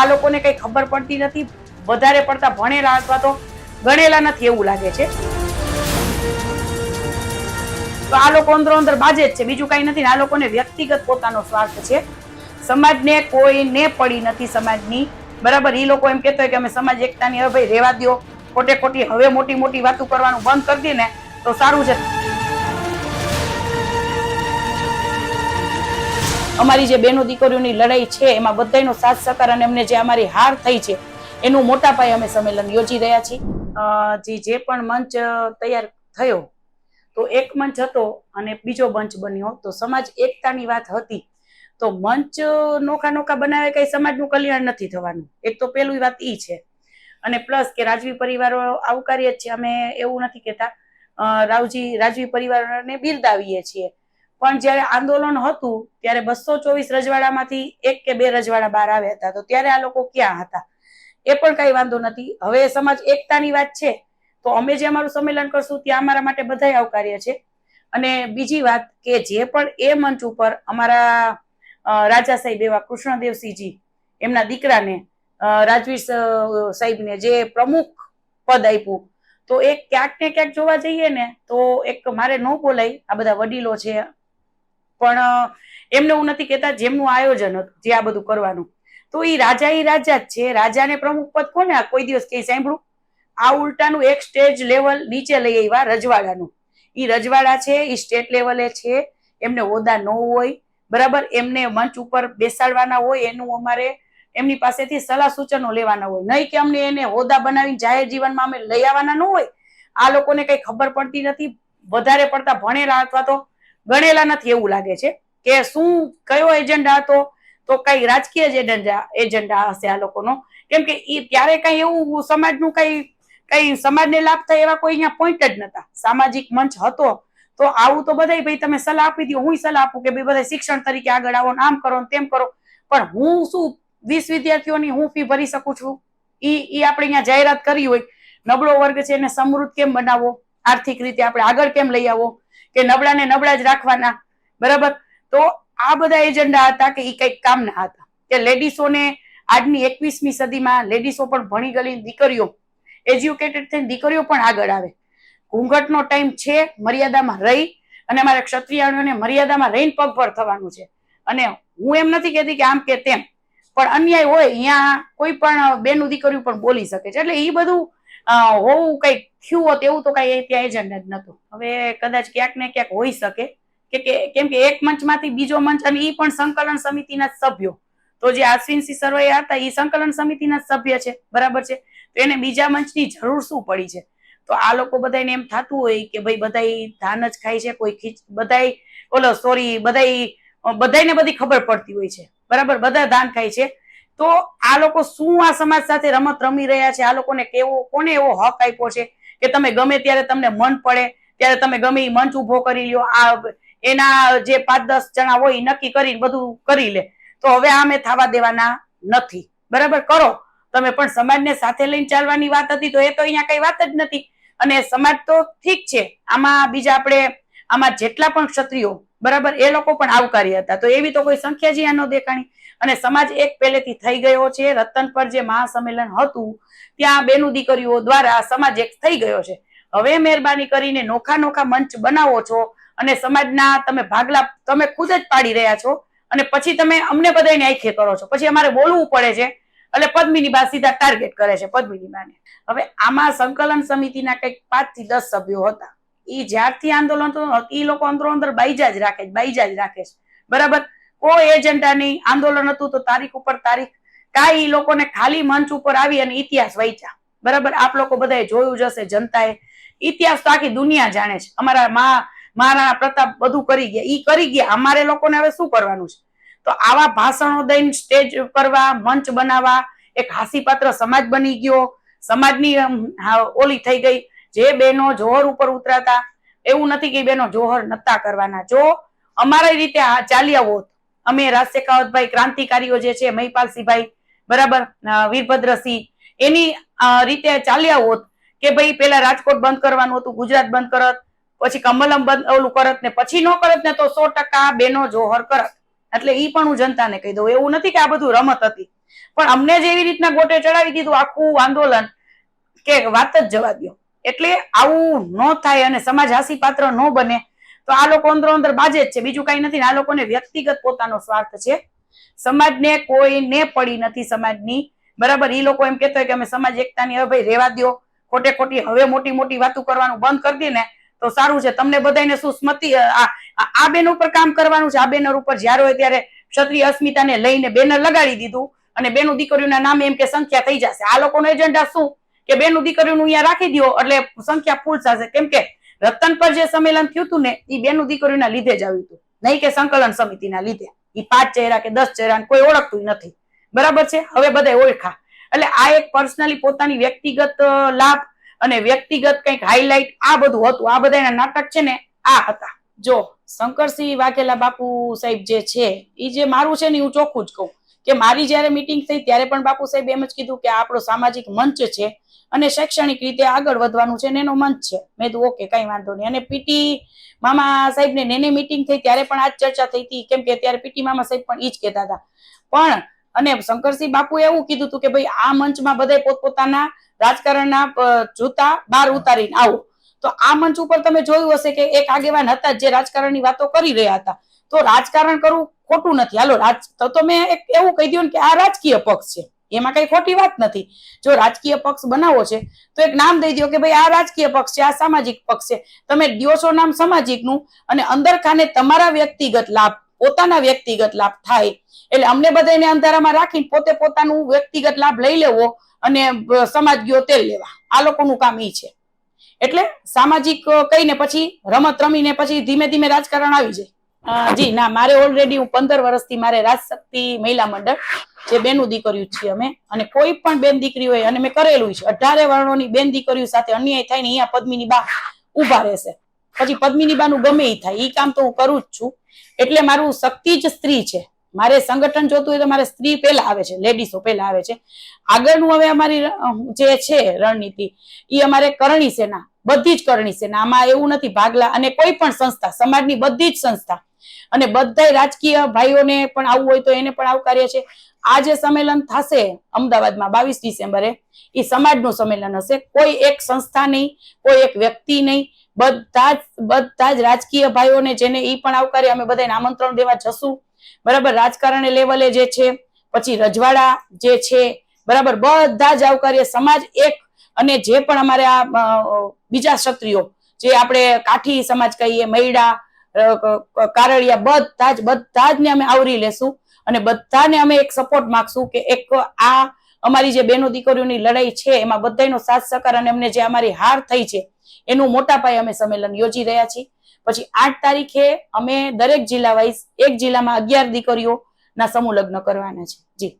આ લોકોને કઈ ખબર પડતી નથી. વધારે પડતા ભણેલા અથવા તો ગણેલા નથી એવું લાગે છે. તો આ લોકો અંદરો અંદર બાજે જ છે. બીજું કઈ નથી આ લોકોને વ્યક્તિગત પોતાનો સ્વાર્થ છે. સમાજને કોઈને પડી નથી સમાજની. બરાબર એ લોકો એમ કહેતો હોય કે અમે સમાજ, એકતાની હવે ભાઈ રેવા દ્યો. ખોટે ખોટી, હવે મોટી મોટી વાતો કરવાનું બંધ કરી દે ને તો સારું છે અમારી જે બહેનો દીકરીઓની લડાઈ છે, એમાં બધાનો સાથ સહકાર અને એમને જે અમારી હાર થઈ છે, એનું મોટા પાયે અમે સંમેલન યોજી રહ્યા છીએ. જે જે પણ મંચ તૈયાર થયો, તો એક મંચ હતો અને બીજો મંચ બન્યો. તો સમાજ એકતાની વાત હતી. તો મંચ નોખા નોખા બનાવે કઈ સમાજનું કલ્યાણ નથી થવાનું. એક તો પેલું વાત ઈ છે. અને પ્લસ કે રાજવી પરિવારો આવકારીએ જ છે અમે એવું નથી કહેતા. રાવજી, રાજવી પરિવારને બિરદાવીએ છીએ. પણ જ્યારે આંદોલન હતું, ત્યારે બસો ચોવીસ રજવાડામાંથી એક કે બે રજવાડા બહાર આવ્યા હતા. તો ત્યારે આ લોકો ક્યાં હતા? એ પણ કઈ વાંધો નથી. હવે સમાજ એકતાની વાત છે. તો અમે જે અમારું સંમેલન કરશું, ત્યાં અમારા માટે બધાય આવકાર્ય છે. અને બીજી વાત કે જે પણ એ મંચ ઉપર અમારા રાજા સાહેબ એવા કૃષ્ણદેવસિંહજી, એમના દીકરાને રાજવીર સાહેબને જે પ્રમુખ પદ આપ્યું, તો એક ક્યાંક ને ક્યાંક જોવા જઈએ ને, તો એક મારે ન બોલાય, આ બધા વડીલો છે પણ એમને હું નથી કહેતા જેમનું આયોજન હતું, જે આ બધું કરવાનું. તો એ રાજા એ રાજા જ છે. રાજાને પ્રમુખ પદ કોને? કોઈ દિવસ કઈ સાંભળું? આ ઉલટાનું એક સ્ટેજ લેવલ નીચે લઈ આવ્યા રજવાડાનું. એ રજવાડા છે એ સ્ટેટ લેવલે છે. એમને હોદા ન હોય. બરાબર? એમને મંચ ઉપર બેસાડવાના હોય, એનું અમારે એમની પાસેથી સલાહ સૂચનો લેવાના હોય. નહીં કે અમને એને હોદા બનાવી જાહેર જીવનમાં અમે લઈ આવવાના ન હોય. આ લોકોને કઈ ખબર પડતી નથી. વધારે પડતા ભણેલા અથવા તો ગણેલા નથી એવું લાગે છે કે શું કયો એજન્ડા હતો? તો કઈ રાજકીય જ એજન્ડા એજન્ડા હશે આ લોકોનો. કેમ કે એ ત્યારે કઈ એવું સમાજનું કઈ કઈ સમાજને લાભ થાય એવા કોઈ અહીંયા પોઈન્ટ જ નતા. સામાજિક મંચ હતો. તો આવું તો બધાય, ભાઈ તમે સલાહ આપી દો હું સલાહ આપું કે ભાઈ બધા શિક્ષણ તરીકે આગળ આવો આમ કરો તેમ કરો. પણ હું શું વીસ વિદ્યાર્થીઓની હું ફી ભરી શકું છું? ઈ ઈ આપણે અહીંયા જાહેરાત કરી હોય. નબળો વર્ગ છે એને સમૃદ્ધ કેમ બનાવવો આર્થિક રીતે આપણે આગળ કેમ લઈ આવો? કે નબળાને નબળા જ રાખવાના. બરાબર? તો આ બધા એજન્ડા હતા કે એ કંઈક કામના હતા. કે લેડીસોને આજની એકવીસમી સદીમાં લેડીસો પણ ભણી ગયેલી દીકરીઓ, એજ્યુકેટેડ થઈને દીકરીઓ પણ આગળ આવે. ઘૂંઘટનો ટાઈમ છે, મર્યાદામાં રહી અને અમારે ક્ષત્રિયાણીઓને મર્યાદામાં રહીને પગભર થવાનું છે. અને હું એમ નથી કહેતી કે આમ કે તેમ. પણ અન્યાય હોય અહીંયા કોઈ પણ બેનું દીકરીઓ પણ બોલી શકે છે. એટલે એ બધું હોવું કંઈક થયું હોત એવું તો કઈ ત્યાં એજન્ડ જ નતું હવે કદાચ ક્યાંક ને ક્યાંક હોઈ શકે. કે કેમ કે એક મંચમાંથી બીજો મંચ અને એ પણ સંકલન સમિતિના સભ્યો. તો જે અશ્વિનસિંહ સરવૈયા હતા એ સંકલન સમિતિના સભ્ય છે. બરાબર છે? તો એને બીજા મંચની જરૂર શું પડી છે? તો આ લોકો બધાને એમ થતું હોય કે ભાઈ બધા ધાન જ ખાય છે, કોઈ ખીચ, બધાય, ઓલો સોરી બધાય બધાયને બધી ખબર પડતી હોય છે. બરાબર? બધા ધાન ખાય છે. તો આ લોકો શું આ સમાજ સાથે રમત રમી રહ્યા છે? આ લોકોને કેવો, કોને એવો હક આપ્યો છે કે તમે ગમે ત્યારે તમને મન પડે, ત્યારે તમે ગમે એ મંચ ઊભો કરી લો આ એના જે પાંચ દસ જણા હોય નક્કી કરી બધું કરી લે. તો હવે અમે થવા દેવાના નથી. બરાબર? કરો. તમે પણ સમાજને સાથે લઈને ચાલવાની વાત હતી તો એ તો અહીંયા કઈ વાત જ નથી. અને સમાજ તો ઠીક છે. આમાં બીજા આપણે, આમાં જેટલા પણ ક્ષત્રિયો, બરાબર? એ લોકો પણ આવકારી હતા. તો એવી તો કોઈ સંખ્યા જ અહીંયા ન દેખાણી. અને સમાજ એક પહેલેથી થઈ ગયો છે. રતન પર જે મહાસંમેલન હતું, ત્યાં બેનું દીકરીઓ દ્વારા સમાજ એક થઈ ગયો છે. હવે મહેરબાની કરીને નોખા નોખા મંચ બનાવો છો અને સમાજના તમે ભાગલા, તમે ખુદ જ પાડી રહ્યા છો અને પછી તમે અમને બધાને આંખે કરો છો. પછી અમારે બોલવું પડે છે. એટલે પદ્મિની બા સીધા ટાર્ગેટ કરે છે પદ્મિની બાને. હવે આમાં સંકલન સમિતિના કંઈક પાંચથી દસ સભ્યો હતા. એ જ્યારથી આંદોલન તો એ લોકો અંદરો અંદર બાઈજા જ રાખે છે, બાઈજા જ રાખે છે. બરાબર? કોઈ એજન્ડા નહીં. આંદોલન હતું તો તારીખ ઉપર તારીખ. કાંઈ એ લોકોને ખાલી મંચ ઉપર આવી અને ઇતિહાસ વાંચ્યા. બરાબર? આપ લોકો બધાએ જોયું જ હશે, જનતાએ. ઇતિહાસ તો આખી દુનિયા જાણે છે. અમારા મા, મહારાણા પ્રતાપ બધું કરી ગયા. ઈ કરી ગયા. અમારે લોકોને હવે શું કરવાનું છે? તો આવા ભાષણો દઈને સ્ટેજ કરવા, મંચ બનાવવા, એક હાસીપાત્ર સમાજ બની ગયો. સમાજની ઓલી થઈ ગઈ. જે બહેનો જોહર ઉપર ઉતરાતા. એવું નથી કે બેનો જોહર નતા કરવાના. જો અમારી રીતે ચાલ્યા હોત અમે રાજ શેખાવતભાઈ ક્રાંતિકારીઓ જે છે, મહિપાલસિંહભાઈ, બરાબર વીરભદ્રસિંહ, એની રીતે ચાલ્યા હોત કે ભાઈ પેલા રાજકોટ બંધ કરવાનું હતું, ગુજરાત બંધ કરત, પછી કમલમ બંધ, ઓલું કરત ને પછી ન કરત ને તો સો ટકા બેનો જોહર કરત. એટલે ઈ પણ હું જનતાને કહી દઉં. એવું નથી કે આ બધું રમત હતી. પણ અમને જે એવી રીતના ગોટે ચડાવી દીધું આખું આંદોલન, કે વાત જ જવા દો એટલે આવું ન થાય અને સમાજ હાસી પાત્ર ન બને. તો આ લોકો અંદરો અંદર બાજે જ છે. બીજું કઈ નથી. આ લોકોને વ્યક્તિગત પોતાનો સ્વાર્થ છે. સમાજને કોઈને પડી નથી સમાજની. બરાબર? એ લોકો એમ કહેતા કે અમે સમાજ એકતાની હવે ભાઈ રેવા દો ખોટે ખોટી હવે મોટી મોટી વાતો કરવાનું બંધ કરી દે ને તો સારું છે. તમને બધાને શું સ્મતિ આ બેન ઉપર કામ કરવાનું છે. આ બેનર ઉપર જ્યારે હોય ત્યારે ક્ષત્રિય અસ્મિતાને લઈને બેનર લગાડી દીધું અને બેનું દીકરીઓના નામે એમ કે સંખ્યા થઈ જશે. આ લોકોનો એજન્ડા શું? કે બેનું દીકરીઓનું અહીંયા રાખી દો એટલે સંખ્યા ફૂલ થશે. કેમ કે રતન પર જે સંમેલન થયું હતું ને એ બેનું દીકરીઓના લીધે જ આવ્યું હતું. નહીં કે સંકલન સમિતિના લીધે. એ પાંચ ચહેરા કે દસ ચહેરા કોઈ ઓળખતું નથી. બરાબર છે? હવે બધા ઓળખા. એટલે આ એક પર્સનલી પોતાની વ્યક્તિગત લાભ અને વ્યક્તિગત કંઈક હાઇલાઇટ આ બધું હતું. આ બધાના નાટક છે ને, આ હતા. જો, શંકરસિંહ વાઘેલા બાપુ સાહેબ જે છે એ જે મારું છે ને હું ચોખ્ખું જ કહું. કે મારી જ્યારે મીટિંગ થઈ ત્યારે પણ બાપુ સાહેબ એમ જ કીધું કે આપણો સામાજિક મંચ છે અને શૈક્ષણિક રીતે આગળ વધવાનું છે એનો મંચ છે. મેં કીધું, ઓકે, કઈ વાંધો નહીં. અને પીટી મામા સાહેબ ને નેને મિટિંગ થઈ ત્યારે પણ આ ચર્ચા થઈ હતી. કેમ કે ત્યારે પીટી મામા સાહેબ પણ ઈ જ કહેતા હતા. પણ, અને શંકરસિંહ બાપુ એવું કીધું હતું કે, ભાઈ, આ મંચમાં બધા પોતપોતાના રાજકારણના જૂતા બહાર ઉતારીને આવો. તો આ મંચ ઉપર તમે જોયું હશે કે એક આગેવાન હતા જે રાજકારણની વાતો કરી રહ્યા હતા. તો રાજકારણ કરવું ખોટું નથી. હાલો, રાજ, તો મેં એક એવું કહી દઉં કે આ રાજકીય પક્ષ છે. એમાં કઈ ખોટી વાત નથી. જો રાજકીય પક્ષ બનાવો છે, તો એક નામ દઈ દો કે ભાઈ આ રાજકીય પક્ષ છે, આ સામાજિક પક્ષ છે. તમે દ્યો છો નામ સામાજિકનું અને અંદર ખાને તમારા વ્યક્તિગત લાભ, પોતાના વ્યક્તિગત લાભ થાય. એટલે અમને બધાને અંધારામાં રાખીને પોતે પોતાનું વ્યક્તિગત લાભ લઈ લેવો અને સમાજ ગયો તેલ લેવા. આ લોકોનું કામ એ છે. એટલે સામાજિક કહીને પછી રમત રમીને પછી ધીમે ધીમે રાજકારણ આવી જાય. જી, ના, મારે ઓલરેડી હું પંદર વર્ષથી મારે રાજશક્તિ મહિલા મંડળ, જે બેનું દીકરીઓ છીએ અમે. અને કોઈ પણ બેન દીકરી હોય અને મેં કરેલું છે. અઢારે વર્ણોની બેન દીકરીઓ સાથે અન્યાય થાય ને અહીંયા પદ્મિની બા ઊભા રહેશે. પછી પદ્મિની બાનું ગમે એ થાય. એ કામ તો હું કરું જ છું. એટલે મારું શક્તિ જ સ્ત્રી છે. મારે સંગઠન જોતું હોય તો મારે સ્ત્રી પહેલા આવે છે. લેડીસો પહેલા આવે છે. આગળનું હવે અમારી જે છે રણનીતિ એ અમારે કરણી સેના. બધી જ કરણી સેના આમાં એવું નથી ભાગલા અને કોઈ પણ સંસ્થા, સમાજની બધી જ સંસ્થા અને બધાય રાજકીય ભાઈઓને પણ આવવું હોય તો એને પણ આવકાર્ય છે. આ જે સંમેલન થશે અમદાવાદમાં બાવીસ ડિસેમ્બરે, એ સમાજનું સંમેલન હશે. કોઈ એક સંસ્થા નહીં, કોઈ એક વ્યક્તિ નહીં. બધા જ બધા જ રાજકીય ભાઈઓને જેને એ પણ આવકારે અમે બધાને આમંત્રણ દેવા જશું. બરાબર, રાજકારણ લેવલે જે છે, પછી રજવાડા જે છે, બરાબર, બધા જ આવકાર્ય સમાજ એક અને જે પણ અમારે આ બીજા ક્ષત્રિયો જે આપણે કાઠી સમાજ કહીએ મૈડા અ, ક- ક- કારડિયા બધા જ બધા જ ને અમે આવરી લેશું અને બધાને અમે એક સપોર્ટ માંગશું કે એક આ અમારી જે બેનો દીકરીઓની લડાઈ છે એમાં બધાનો સાથ સહકાર અને અમને જે અમારી હાર થઈ છે એનું મોટા પાયે અમે સંમેલન યોજી રહ્યા છીએ. પછી આઠ તારીખે અમે દરેક જિલ્લા વાઇઝ એક જિલ્લામાં અગિયાર દીકરીઓના સમૂહ લગ્ન કરવાના છે. જી.